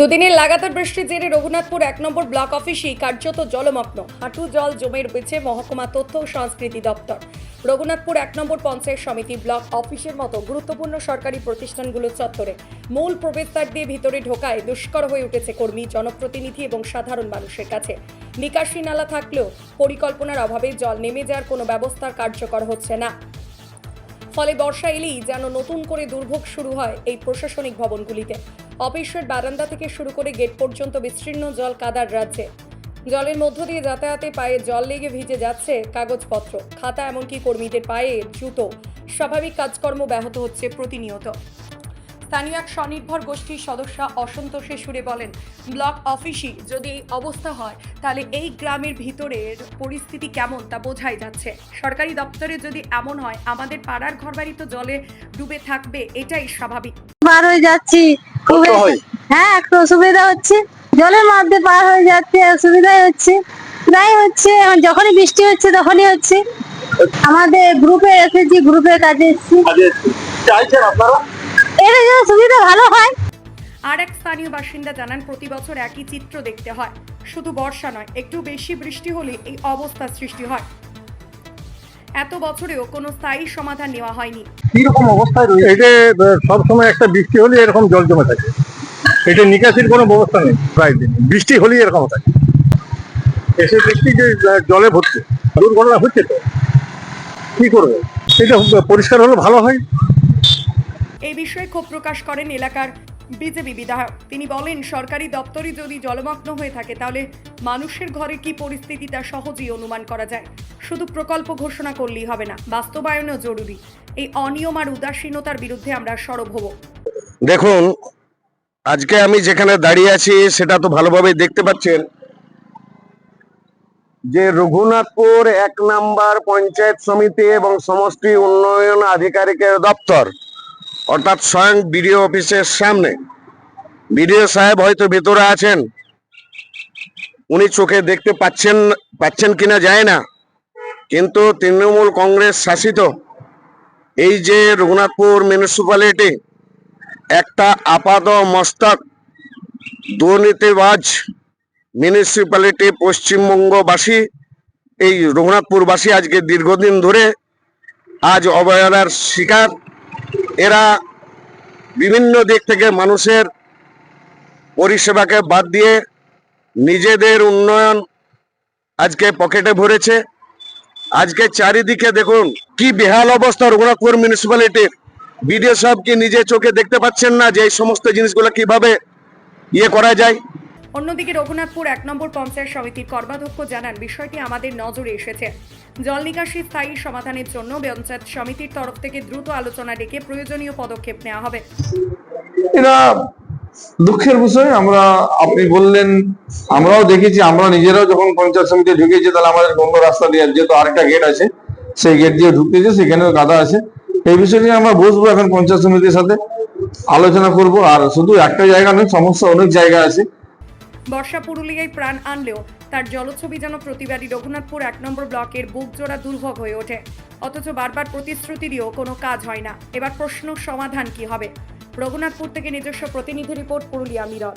দুদিনের লাগাতার বৃষ্টির জেরে রঘুনাথপুর এক নম্বর ব্লক অফিসেই কার্যত জলমগ্ন। হাঁটু জল জমে রয়েছে মহকুমা তথ্য ও সংস্কৃতি দপ্তর। রঘুনাথপুর এক নম্বর পঞ্চায়েত সমিতি ব্লক অফিসের মতো গুরুত্বপূর্ণ সরকারি প্রতিষ্ঠানগুলোর চত্বরে মূল প্রবেশদ্বার দিয়ে ভিতরে ঢোকায় দুষ্কর হয়ে উঠেছে কর্মী, জনপ্রতিনিধি এবং সাধারণ মানুষের কাছে। নিকাশি নালা থাকলেও পরিকল্পনার অভাবে জল নেমে যাওয়ার কোনো ব্যবস্থা কার্যকর হচ্ছে না। ফলে বর্ষা এলেই যেন নতুন করে দুর্ভোগ শুরু হয় এই প্রশাসনিক ভবনগুলিতে। অফিসের বারান্দা থেকে শুরু করে গেট পর্যন্ত বিস্তীর্ণ জল কাদার রাজ্যে। জলের মধ্য দিয়ে যাতায়াতে পায়ে জল লেগে ভিজে যাচ্ছে কাগজপত্র। খাতা এমনকি কর্মীদের পায়ে জুতো। স্বাভাবিক কাজকর্ম ব্যাহত হচ্ছে প্রতিনিয়ত। স্থানীয় এক স্বনির্ভর গোষ্ঠীর সদস্য অসন্তোষে সুরে বলেন ব্লক অফিসই যদি এই অবস্থা হয় তাহলে এই গ্রামের ভিতরের পরিস্থিতি কেমন তা বোঝাই যাচ্ছে। সরকারি দপ্তরে যদি এমন হয় আমাদের পাড়ার ঘরবাড়ি তো জলে ডুবে থাকবে এটাই স্বাভাবিক। পার হয়ে যাচ্ছি। হয়? হ্যাঁ একটু অসুবিধা হচ্ছে। জলের মধ্যে পার হয়ে যাচ্ছে অসুবিধাই হচ্ছে। প্রায় হচ্ছে যখনই বৃষ্টি হচ্ছে তখনই হচ্ছে। আমাদের গ্রুপে এসেছি গ্রুপের কাজে এসেছি। চাইছেন আপনারা? এর জন্য সুবিধা ভালো হয়। আর এক স্থানীয় বাসিন্দা জানান প্রতি বছর একই চিত্র দেখতে হয়। শুধু বর্ষা নয় একটু বেশি বৃষ্টি হলে এই অবস্থার সৃষ্টি হয়। এত বছরেও কোনো স্থায়ী সমাধান নেওয়া হয়নি। কীরকম অবস্থায় রয়েছে? এটা সব সময় একটা বৃষ্টি হলে এরকম জল জমে থাকে। এটা নিকাশির কোনো ব্যবস্থা নেই প্রায় দিন। বৃষ্টি হলেই এরকম থাকে এসে দেখছি যে জলে ভর্তি দুর্ঘটনা হচ্ছে তো। কি করব? এটা পরিষ্কার হলে ভালো হয়। এই বিষয়ে ক্ষোভ প্রকাশ করেন এলাকার বিজেপি বিধায়ক। তিনি বলেন, সরকারি দপ্তরই যদি জলমগ্ন হয়ে থাকে, তাহলে মানুষের ঘরে কি পরিস্থিতি তা সহজেই অনুমান করা যায়? শুধু প্রকল্প ঘোষণা করলেই হবে না, বাস্তবায়নও জরুরি। এই অনিয়ম আর উদাসীনতার বিরুদ্ধে আমরা সরব হব। দেখুন, আজকে আমি যেখানে দাঁড়িয়ে আছি, সেটা তো ভালোভাবে দেখতে পাচ্ছেন। যে রঘুনাথপুর এক নাম্বার পঞ্চায়েত সমিতি এবং সমষ্টি উন্নয়ন আধিকারিকের দপ্তর অর্থাৎ স্বয়ং বিডিও অফিসের সামনে। বিডিও সাহেব হয়তো ভেতরে আছেন। উনি চোখে দেখতে পাচ্ছেন পাচ্ছেন কিনা যায় না। কিন্তু তৃণমূল কংগ্রেস শাসিত এই যে রঘুনাথপুর মিউনিসিপ্যালিটি, একটা আপাদ মস্তক, দুর্নীতিবাজ মিউনিসিপ্যালিটি পশ্চিমবঙ্গবাসী, এই রঘুনাথপুরবাসী আজকে দীর্ঘদিন ধরে আজ অবহেলার শিকার। এরা বিভিন্ন দিক থেকে মানুষের পরিষেবাকে বাদ দিয়ে নিজেদের উন্নয়ন আজকে পকেটে ভরেছে। আজকে চারিদিকে দেখুন কি বেহাল অবস্থা, রঘুনাথপুর মিউনিসিপ্যালিটির বিডিও সাহেব কি নিজে চোখে দেখতে পাচ্ছেন না যে এই সমস্ত জিনিসগুলো কীভাবে ইয়ে করা যায়? অন্যদিকে রঘুনাথপুর এক নম্বর পঞ্চায়েত সমিতির কর্মাধ্যক্ষ জানান, বিষয়টি আমাদের নজরে এসেছে। জল নিকাশি স্থায়ী সমাধানের জন্য পঞ্চায়েত সমিতির তরফ থেকে দ্রুত আলোচনা ডেকে প্রয়োজনীয় পদক্ষেপ নেওয়া হবে। দুঃখের বিষয়। আমরা, আপনি বললেন, আমরাও দেখেছি, আমরা নিজেরাও যখন পঞ্চায়েত সমিতি ঢুকেছি, তাহলে আমাদের অন্য রাস্তা দিয়ে যেহেতু আরেকটা গেট আছে, সেই গেট দিয়ে ঢুকতেছে সেখানেও কাদা আছে। এই বিষয় নিয়ে আমরা বসবো এখন পঞ্চায়েত সমিতির সাথে, আলোচনা করব। আর শুধু একটা জায়গা নয় সমস্যা অনেক জায়গা আছে। বর্ষা পুরুলিয়ায় প্রাণ আনলেও তার জলছবি যেন প্রতিবাদী রঘুনাথপুর এক নম্বর ব্লকের বুকজোড়া দুর্ভোগ হয়ে ওঠে। অথচ বারবার প্রতিশ্রুতি দিয়েও কোনো কাজ হয় না। এবার প্রশ্ন, সমাধান কি হবে? রঘুনাথপুর থেকে নিজস্ব প্রতিনিধি রিপোর্ট, পুরুলিয়া মিরর।